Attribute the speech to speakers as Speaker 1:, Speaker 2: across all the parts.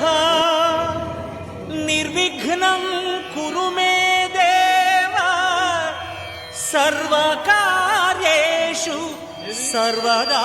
Speaker 1: సూర్య సమప్రభా నిర్విఘ్నం కురు మే దేవా. సర్వకార్యేషు సర్వదా.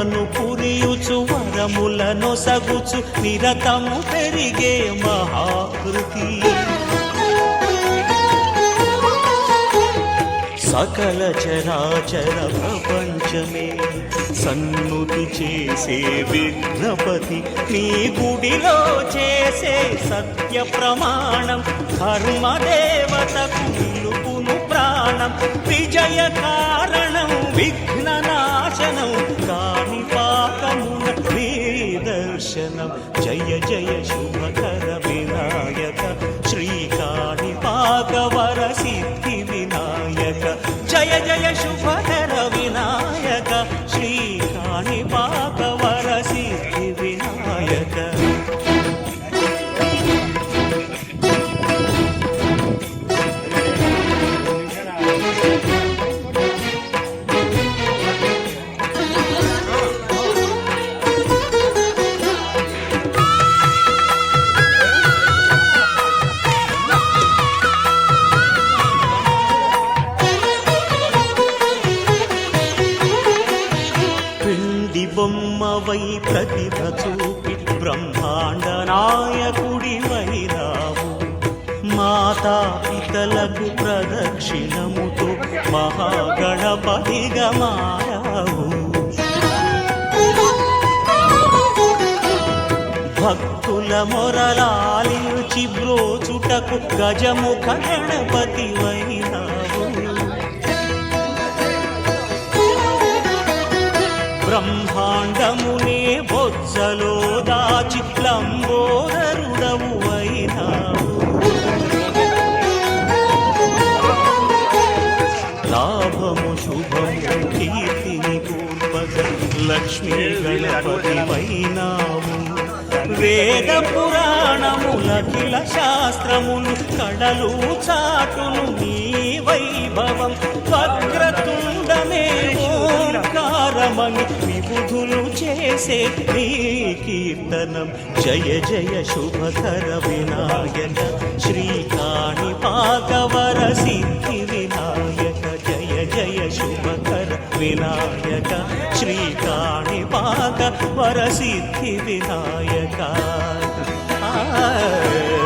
Speaker 1: కరుణను పురియుచు వరములను సగుచు నిరతము పెరిగే మహాకృతి. సకల చరాచర ప్రపంచమే సన్నుతి చేసే విఘ్నపతి నీ గుడిలో చేసే సత్య ప్రమాణం ధర్మదేవతకు నిలుపును ప్రాణం విజయకార బొమ్మవై ప్రతిభ చూపి బ్రహ్మాండ నాయకుడి వైరావు. మాతా పితలకు ప్రదక్షిణముతో మహాగణపతిగా మారావు. భక్తుల మొరలాలిచి బ్రోచుటకు గజముఖ గణపతి వైనావు బ్రహ్మాండము గణపతి వేద పురాణములఖిల శాస్త్రములు కడలు చాటును నీ వైభవం. వక్రతుండమే ఓంకారమని విబుధులు చేసే నీ కీర్తనం. జయ జయ శుభకర వినాయక. శ్రీకాణి పాకవర సిద్ధి వినాయక శ్రీకాణి పాక వర వినాయక. ఆ.